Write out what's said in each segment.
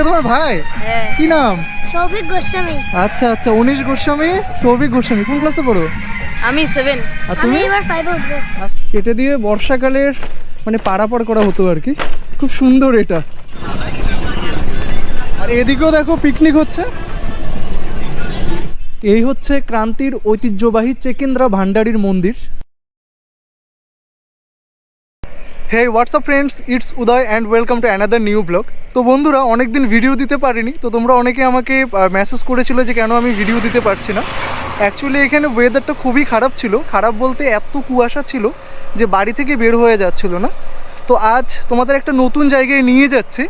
এটা তোমার ভাই? হ্যাঁ। কি নাম? সৌভিক গোস্বামী। আচ্ছা আচ্ছা উনিশ গোস্বামী সৌভিক গোস্বামী কোন ক্লাসে পড়ো? আমি সেভেন আর তুমি? এবার ফাইভে উঠবো। এটা দিয়ে বর্ষাকালের মানে পারাপার করা হতো আর কি। খুব সুন্দর এটা। আর এদিকেও দেখো পিকনিক হচ্ছে। এই হচ্ছে ক্রান্তির ঐতিহ্যবাহী চেকেন্দ্রা ভান্ডারীর মন্দির। Hey WhatsApp friends it's Uday and welcome to another new blog তো বন্ধুরা, অনেকদিন ভিডিও দিতে পারিনি। তো তোমরা অনেকে আমাকে মেসেজ করেছিল যে কেন আমি ভিডিও দিতে পারছি না। অ্যাকচুয়ালি এখানে ওয়েদারটা খুবই খারাপ ছিল। খারাপ বলতে এত কুয়াশা ছিল যে বাড়ি থেকে বের হয়ে যাচ্ছিল না। তো আজ তোমাদের একটা নতুন জায়গায় নিয়ে যাচ্ছি।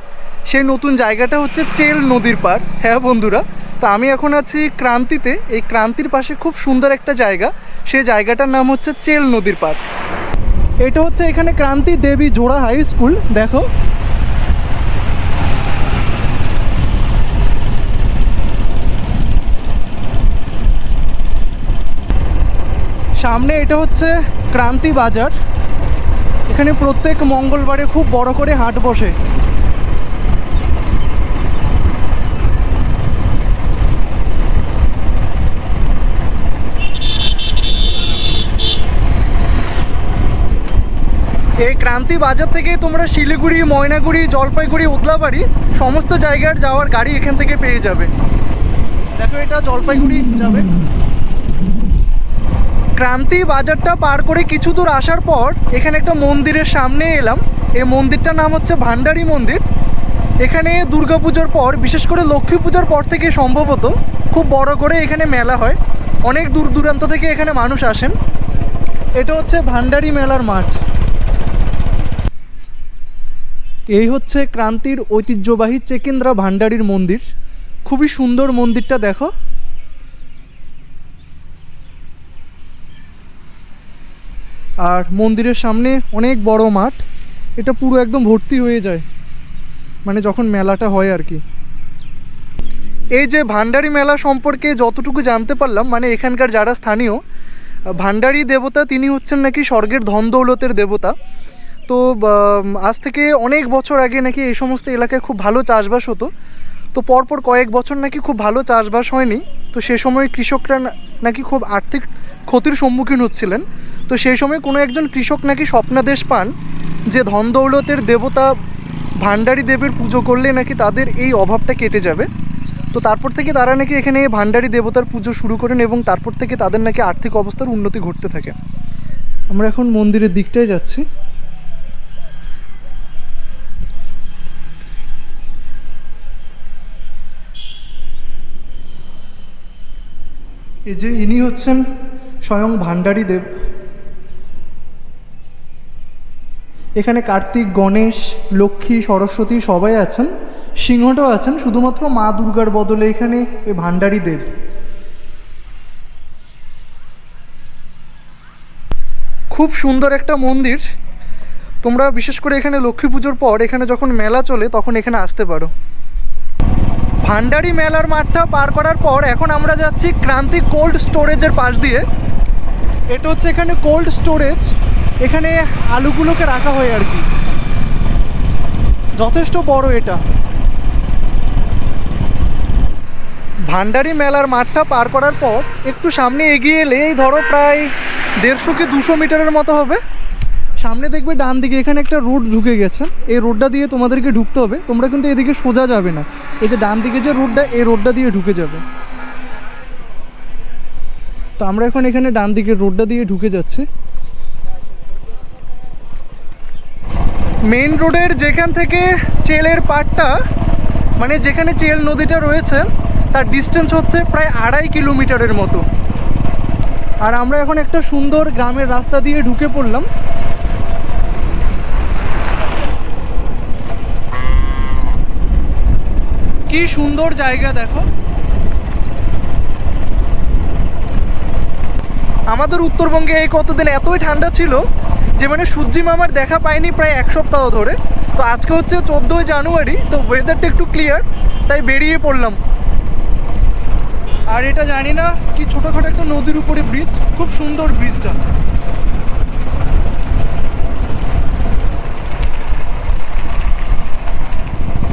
সেই নতুন জায়গাটা হচ্ছে চেল নদীর পাড়। হ্যাঁ বন্ধুরা? তো আমি এখন আছি ক্রান্তিতে। এই ক্রান্তির পাশে খুব সুন্দর একটা জায়গা। সেই জায়গাটার নাম হচ্ছে চেল নদীর পাড়। এটা হচ্ছে এখানে ক্রান্তি দেবী জোড়া হাই স্কুল, দেখো। সামনে এটা হচ্ছে ক্রান্তি বাজার। এখানে প্রত্যেক মঙ্গলবারে খুব বড় করে হাট বসে। এই ক্রান্তি বাজার থেকে তোমরা শিলিগুড়ি, ময়নাগুড়ি, জলপাইগুড়ি, উদলাবাড়ি সমস্ত জায়গার যাওয়ার গাড়ি এখান থেকে পেয়ে যাবে। দেখো এটা জলপাইগুড়ি যাবে। ক্রান্তি বাজারটা পার করে কিছু দূর আসার পর এখানে একটা মন্দিরের সামনে এলাম। এই মন্দিরটার নাম হচ্ছে ভান্ডারী মন্দির। এখানে দুর্গাপুজোর পর, বিশেষ করে লক্ষ্মী পূজার পর থেকে সম্ভবত খুব বড় করে এখানে মেলা হয়। অনেক দূর দূরান্ত থেকে এখানে মানুষ আসেন। এটা হচ্ছে ভান্ডারী মেলার মাঠ। এই হচ্ছে ক্রান্তির ঐতিহ্যবাহী চেকেন্দ্রা ভান্ডারীর মন্দির। খুবই সুন্দর মন্দিরটা দেখো। আর মন্দিরের সামনে অনেক বড় মাঠ। এটা পুরো একদম ভর্তি হয়ে যায়। মানে যখন মেলাটা হয় আর কি। এই যে ভান্ডারী মেলা সম্পর্কে যতটুকু জানতে পারলাম মানে এখানকার যারা স্থানীয়, ভান্ডারী দেবতা, তিনি হচ্ছেন নাকি স্বর্গের ধন দৌলতের দেবতা। তো আজ থেকে অনেক বছর আগে নাকি এই সমস্ত এলাকায় খুব ভালো চাষবাস হতো। তো পরপর কয়েক বছর নাকি খুব ভালো চাষবাস হয়নি। তো সে সময় কৃষকরা নাকি খুব আর্থিক ক্ষতির সম্মুখীন হচ্ছিলেন। তো সেই সময় কোনো একজন কৃষক নাকি স্বপ্নাদেশ পান যে ধন দৌলতের দেবতা ভান্ডারী দেবের পুজো করলে নাকি তাদের এই অভাবটা কেটে যাবে। তো তারপর থেকে তারা নাকি এখানে এই ভান্ডারী দেবতার পুজো শুরু করেন এবং তারপর থেকে তাদের নাকি আর্থিক অবস্থার উন্নতি ঘটতে থাকে। আমরা এখন মন্দিরের দিকটায় যাচ্ছি। এই যে ইনি হচ্ছেন স্বয়ং ভান্ডারী দেব। এখানে কার্তিক, গণেশ, লক্ষ্মী, সরস্বতী সবাই আছেন, সিংহটাও আছেন, শুধুমাত্র মা দুর্গার বদলে এখানে এই ভান্ডারী দেব। খুব সুন্দর একটা মন্দির। তোমরা বিশেষ করে এখানে লক্ষ্মী পুজোর পর এখানে যখন মেলা চলে, তখন এখানে আসতে পারো। ভান্ডারী মেলার মাঠটা পার করার পর এখন আমরা যাচ্ছি ক্রান্তি কোল্ড স্টোরেজের পাশ দিয়ে। এটা হচ্ছে এখানে কোল্ড স্টোরেজ। এখানে আলুগুলোকে রাখা হয় আর কি। যথেষ্ট বড় এটা। ভান্ডারী মেলার মাঠটা পার করার পর একটু সামনে এগিয়ে এলে এই ধরো প্রায় দেড়শো কি দুশো মিটারের মতো হবে। সামনে দেখবে ডান দিকে এখানে একটা রোড ঢুকে গেছে। এই রোডটা দিয়ে তোমাদেরকে ঢুকতে হবে। তোমরা কিন্তু এদিকে সোজা যাবে না। এই যে ডান দিকে যে রোডটা, এই রোডটা দিয়ে ঢুকে যাবে। তো আমরা এখন এখানে ডান দিকের রোডটা দিয়ে ঢুকে যাচ্ছি। মেইন রোডের যেখান থেকে চেলের পাটটা মানে যেখানে চেল নদীটা রয়েছে, তার ডিস্টেন্স হচ্ছে প্রায় আড়াই কিলোমিটারের মতো। আর আমরা এখন একটা সুন্দর গ্রামের রাস্তা দিয়ে ঢুকে পড়লাম। কি সুন্দর জায়গা দেখো। আমাদের উত্তরবঙ্গে এই কতদিন এতই ঠান্ডা ছিল যে মানে সূর্যি মামার দেখা পাইনি প্রায় এক সপ্তাহ ধরে। তো আজকে হচ্ছে চোদ্দোই জানুয়ারি, তো ওয়েদারটা একটু ক্লিয়ার তাই বেরিয়ে পড়লাম। আর এটা জানি না কি ছোটোখাটো একটা নদীর উপরে ব্রিজ খুব সুন্দর ব্রিজটা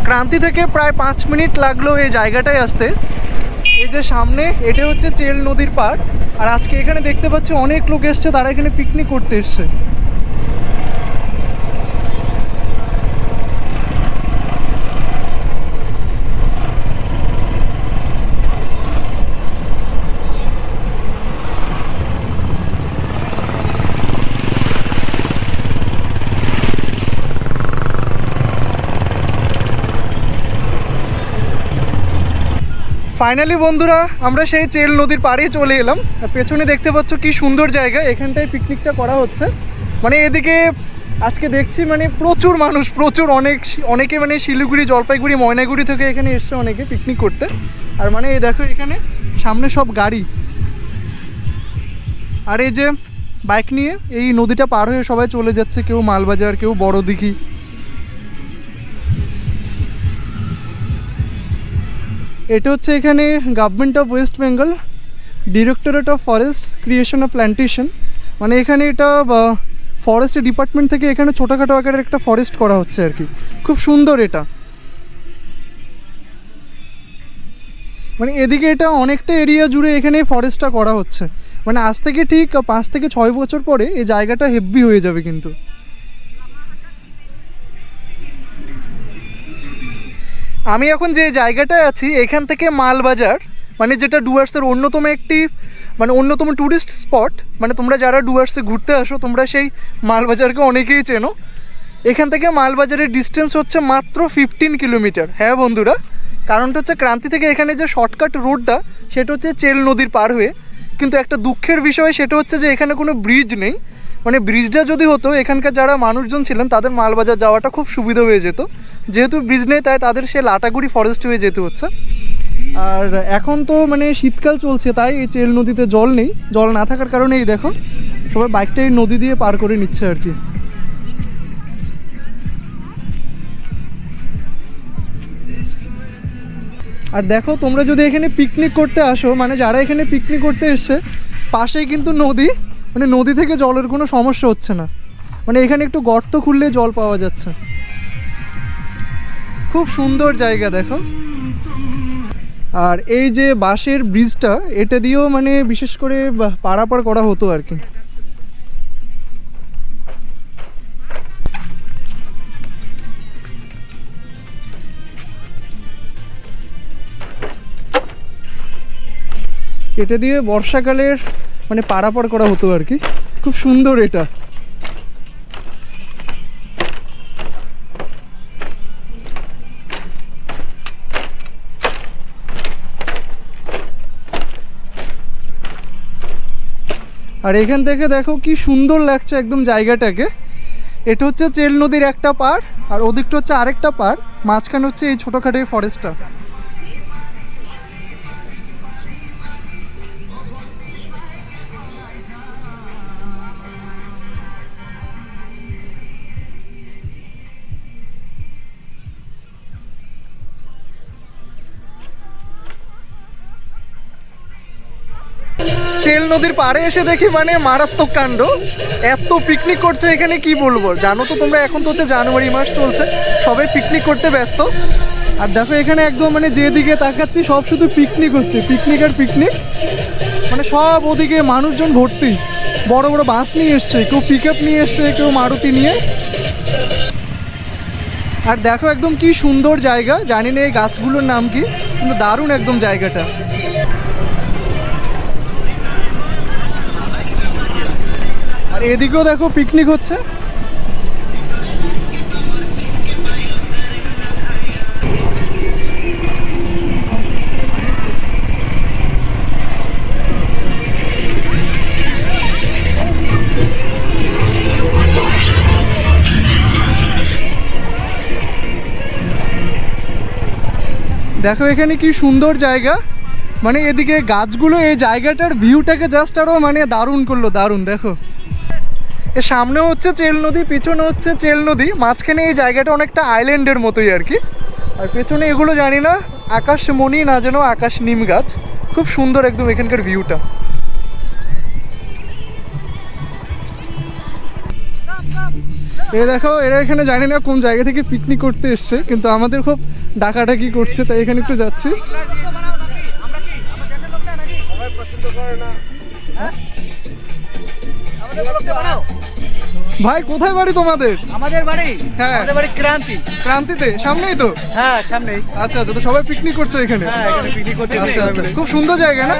ক্রান্তি থেকে প্রায় পাঁচ মিনিট লাগল এই জায়গাটায় আসতে। এই যে সামনে, এটা হচ্ছে চেল নদীর পাড়। আর আজকে এখানে দেখতে পাচ্ছি অনেক লোক এসছে, তারা এখানে পিকনিক করতে এসছে। ফাইনালি বন্ধুরা, আমরা সেই চেল নদীর পাড়েই চলে এলাম। পেছনে দেখতে পাচ্ছ কি সুন্দর জায়গা। এখানটায় পিকনিকটা করা হচ্ছে। মানে এদিকে আজকে দেখছি মানে প্রচুর মানুষ, প্রচুর অনেক অনেকে মানে শিলিগুড়ি, জলপাইগুড়ি, ময়নাগুড়ি থেকে এখানে এসছে অনেকে পিকনিক করতে। আর মানে এই দেখো এখানে সামনে সব গাড়ি। আর এই যে বাইক নিয়ে এই নদীটা পার হয়ে সবাই চলে যাচ্ছে, কেউ মালবাজার, কেউ বড় এটা হচ্ছে এখানে government of West Bengal directorate of forest creation of plantation মানে এখানে এটা ফরেস্ট ডিপার্টমেন্ট থেকে এখানে ছোটোখাটো আকারের একটা ফরেস্ট করা হচ্ছে আর কি। খুব সুন্দর এটা। মানে এদিকে এটা অনেকটা এরিয়া জুড়ে এখানে ফরেস্টটা করা হচ্ছে। মানে আজ থেকে ঠিক পাঁচ থেকে ছয় বছর পরে এই জায়গাটা হেভি হয়ে যাবে কিন্তু। আমি এখন যে জায়গাটায় আছি, এখান থেকে মালবাজার মানে যেটা ডুয়ার্সের অন্যতম একটি মানে অন্যতম ট্যুরিস্ট স্পট মানে তোমরা যারা ডুয়ার্সে ঘুরতে আসো, তোমরা সেই মালবাজারকে অনেকেই চেনো। এখান থেকে মালবাজারের ডিস্টেন্স হচ্ছে মাত্র ফিফটিন কিলোমিটার হ্যাঁ বন্ধুরা, কারণটা হচ্ছে ক্রান্তি থেকে এখানে যে শর্টকাট রোডটা সেটা হচ্ছে চেল নদীর পার হয়ে। কিন্তু একটা দুঃখের বিষয়, সেটা হচ্ছে যে এখানে কোনো ব্রিজ নেই। মানে ব্রিজটা যদি হতো, এখানকার যারা মানুষজন ছিলেন, তাদের মালবাজার যাওয়াটা খুব সুবিধা হয়ে যেত। যেহেতু ব্রিজ নেই, তাই তাদের সে লাটাগুড়ি ফরেস্ট হয়ে যেতে হচ্ছে। আর এখন তো মানে শীতকাল চলছে, তাই এই চেল নদীতে জল নেই। জল না থাকার কারণে এই দেখো, সবাই বাইকটা এই নদী দিয়ে পার করে নিচ্ছে আর কি। আর দেখো, তোমরা যদি এখানে পিকনিক করতে আসো মানে যারা এখানে পিকনিক করতে এসছে, পাশেই কিন্তু নদী। মানে নদী থেকে জলের কোনো সমস্যা হচ্ছে না। মানে এখানে একটু গর্ত খুললে জল পাওয়া যাচ্ছে। খুব সুন্দর জায়গা দেখো। আর এই যে বাঁশের ব্রিজটা, এটা দিয়েও মানে বিশেষ করে পারাপার করা হতো আর কি। এটা দিয়ে বর্ষাকালের মানে পারাপার করা হতো আর কি। খুব সুন্দর এটা। আর এখান থেকে দেখো কি সুন্দর লাগছে একদম জায়গাটাকে। এটা হচ্ছে চেল নদীর একটা পার, আর ওদিকটা হচ্ছে আরেকটা পার, মাঝখানে হচ্ছে এই ছোটোখাটো ফরেস্টটা চেল নদীর পাড়ে এসে দেখি মানে মারাত্মক কাণ্ড। এত পিকনিক করছে এখানে কি বলব? জানো তো তোমরা, এখন তো হচ্ছে জানুয়ারি মাস চলছে। সবাই পিকনিক করতে ব্যস্ত। আর দেখো এখানে একদম মানে যেদিকে তাকাচ্ছি, সব শুধু পিকনিক হচ্ছে। পিকনিক আর পিকনিক মানে সব ওদিকে মানুষজন ভর্তি। বড় বড় বাস নিয়ে এসছে। কেউ পিক নিয়ে এসছে, কেউ মারুতি নিয়ে। আর দেখো একদম কি সুন্দর জায়গা। জানি না এই গাছগুলোর নাম কি, কিন্তু দারুণ একদম জায়গাটা। আর এদিকেও দেখো পিকনিক হচ্ছে। দেখো এখানে কি সুন্দর জায়গা। মানে এদিকে গাছগুলো, এই জায়গাটার ভিউটাকে জাস্ট আরও মানে দারুণ করল, দারুণ, দেখো। এর সামনে হচ্ছে চেল নদী পিছনে হচ্ছে চেল নদী। মাঝখানে এই জায়গাটা অনেকটা আইল্যান্ডের মতোই আর কি। আর পেছনে এগুলো জানি না আকাশমণি না যেন আকাশ নিম গাছ। খুব সুন্দর একদম এখানকার ভিউটা এ দেখো এরা এখানে জানি না কোন জায়গা থেকে পিকনিক করতে এসছে কিন্তু আমাদের খুব ডাকাডাকি করছে তাই এখানে একটু যাচ্ছি। ভাই কোথায় বাড়ি তোমাদের? আমাদের বাড়ি? হ্যাঁ। আমাদের বাড়ি ক্রান্তি। ক্রান্তিতে? সামনেই তো? হ্যাঁ সামনেই। আচ্ছা আচ্ছা তো সবাই পিকনিক করছ এখানে? হ্যাঁ এখানে পিকনিক করতে আচ্ছা আচ্ছা। খুব সুন্দর জায়গা না?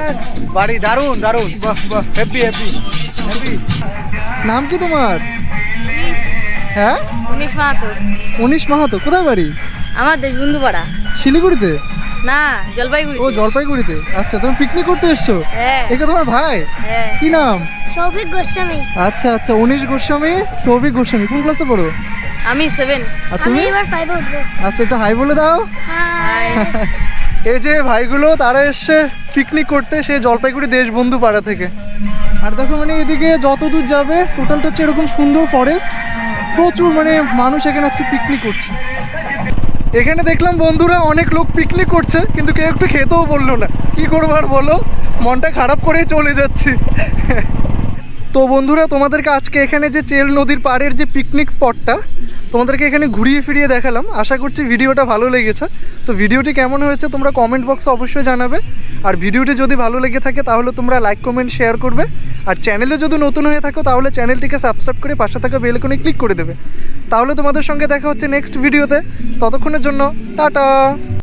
বাড়ি দারুণ দারুণ বাহ বাহ। হ্যাপি হ্যাপি হ্যাপি নাম কি তোমার? হ্যাঁ? উনিশ মাহাতো উনিশ মাহাতো কোথায় বাড়ি? আমার দেশবন্ধু পাড়া শিলিগুড়িতে? না জলপাইগুড়ি ও জলপাইগুড়িতে? আচ্ছা তুমি পিকনিক করতে এসছো? হ্যাঁ। তোমার ভাই? হ্যাঁ। কি নাম? সৌভিক গোস্বামী। আচ্ছা আচ্ছা উনিশ গোস্বামী সৌভিক গোস্বামী কোন ক্লাসে পড়ো? আমি সেভেন আর তুমি? এবার ফাইভে উঠবো। আচ্ছা একটু হাই বলে দাও। এই যে ভাইগুলো তারা এসছে পিকনিক করতে সে জলপাইগুড়ি দেশবন্ধু পাড়া থেকে। আর দেখো মানে এদিকে যত দূর যাবে টোটালটা হচ্ছে এরকম সুন্দর ফরেস্ট প্রচুর মানে মানুষ এখানে আজকে পিকনিক করছে। এখানে দেখলাম বন্ধুরা অনেক লোক পিকনিক করছে, কিন্তু কেউ একটু খেতেও বলল না। কি করব আর বলো? মনটা খারাপ করেই চলে যাচ্ছি। তো বন্ধুরা, তোমাদেরকে আজকে এখানে যে চেল নদীর পাড়ের যে পিকনিক স্পটটা তোমাদেরকে এখানে ঘুরিয়ে ফিরিয়ে দেখালাম। আশা করছি ভিডিওটা ভালো লেগেছে। তো ভিডিওটি কেমন হয়েছে তোমরা কমেন্ট বক্সে অবশ্যই জানাবে। আর ভিডিওটি যদি ভালো লেগে থাকে, তাহলে তোমরা লাইক কমেন্ট শেয়ার করবে। আর চ্যানেলে যদি নতুন হয়ে থাকো, তাহলে চ্যানেলটিকে সাবস্ক্রাইব করে পাশে থাকা বেলকনে ক্লিক করে দেবে। তাহলে তোমাদের সঙ্গে দেখা হচ্ছে নেক্সট ভিডিওতে ততক্ষণের জন্য, টাটা!